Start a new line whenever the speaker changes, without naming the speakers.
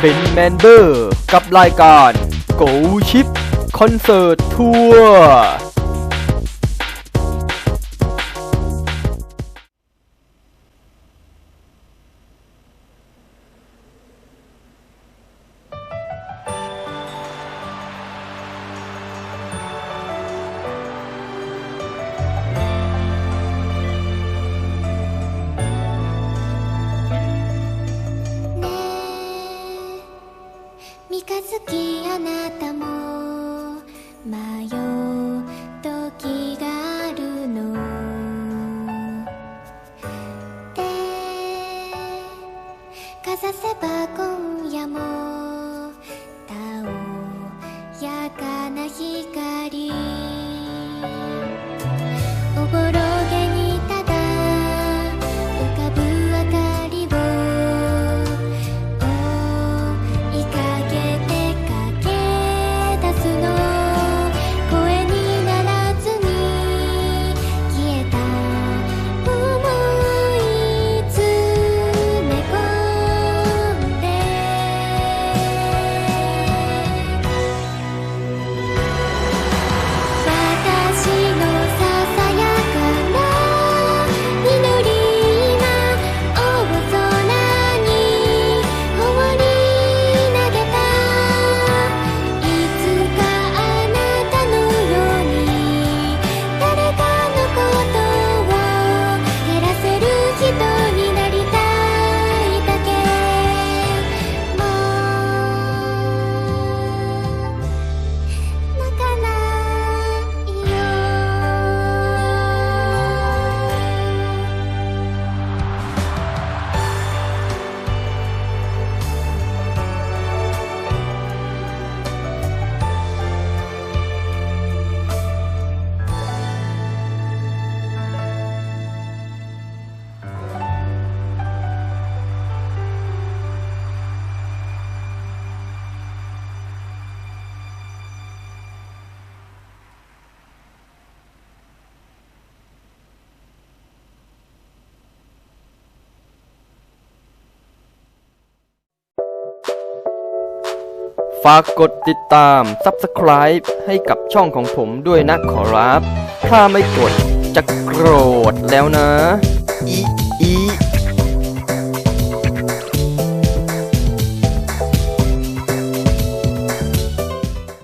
เป็นเมมเบอร์กับรายการ Go Ship Concert Tour
三日月あなたも迷う時があるの。でかざせば
ฝากกดติดตาม Subscribe ให้กับช่องของผมด้วยนะขอรับ ถ้าไม่กดจะโกรธแล้วนะ อีอี